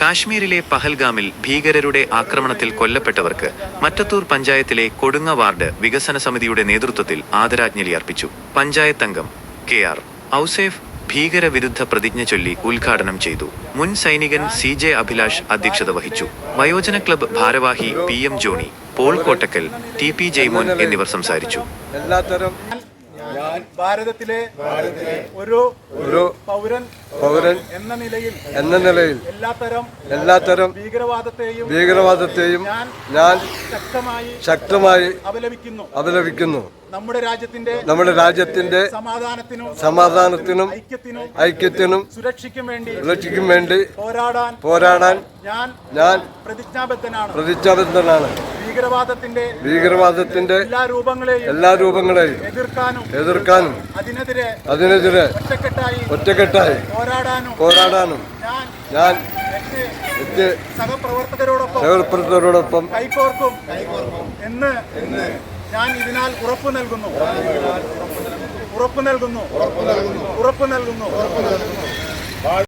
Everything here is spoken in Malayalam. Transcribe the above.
കാശ്മീരിലെ പഹൽഗാമിൽ ഭീകരരുടെ ആക്രമണത്തിൽ കൊല്ലപ്പെട്ടവർക്ക് മറ്റത്തൂർ പഞ്ചായത്തിലെ കൊടുങ്ങ വാർഡ് വികസന സമിതിയുടെ നേതൃത്വത്തിൽ ആദരാജ്ഞലി അർപ്പിച്ചു. പഞ്ചായത്ത് അംഗം കെ ആർ ഔസേഫ് ഭീകരവിരുദ്ധ പ്രതിജ്ഞ ചൊല്ലി ഉദ്ഘാടനം ചെയ്തു. മുൻ സൈനികൻ സി ജെ അഭിലാഷ് അധ്യക്ഷത വഹിച്ചു. വയോജന ക്ലബ്ബ് ഭാരവാഹി P M Johnny Paul Kottakkal T P Jaimon എന്നിവർ സംസാരിച്ചു. എല്ലാത്തരം ഞാൻ ഭാരതത്തിലെ ഒരു ഒരു പൗരൻ പൗരൻ എന്ന നിലയിൽ എന്ന നിലയിൽ എല്ലാത്തരം എല്ലാത്തരം ഭീകരവാദത്തെയും ഭീകരവാദത്തെയും ഞാൻ ശക്തമായി ശക്തമായി അപലപിക്കുന്നു. അപലപിക്കുന്നു. നമ്മുടെ രാജ്യത്തിന്റെ നമ്മുടെ രാജ്യത്തിന്റെ സമാധാനത്തിനും സമാധാനത്തിനും ഐക്യത്തിനും ഐക്യത്തിനും സുരക്ഷയ്ക്കും വേണ്ടി സുരക്ഷയ്ക്കും വേണ്ടി പോരാടാൻ പോരാടാൻ ഞാൻ ഞാൻ പ്രതിജ്ഞാബദ്ധനാണ്. പ്രതിജ്ഞാബദ്ധനാണ്. ഭീകരവാദത്തിന്റെ ഭീകരവാദത്തിന്റെ എല്ലാ രൂപങ്ങളെയും എല്ലാ രൂപങ്ങളെയും എതിർക്കാനും എതിർക്കാനും അതിനെതിരെ അതിനെതിരെ ഒറ്റക്കെട്ടായി ഒറ്റക്കെട്ടായി പോരാടാനും പോരാടാനും ഞാൻ സഹപ്രവർത്തകരോടൊപ്പം സഹപ്രവർത്തകരോടൊപ്പം കൈകോർക്കും എന്ന് ഞാൻ ഇതിനാൽ ഉറപ്പു നൽകുന്നു. ഉറപ്പു നൽകുന്നു. ഉറപ്പു നൽകുന്നു.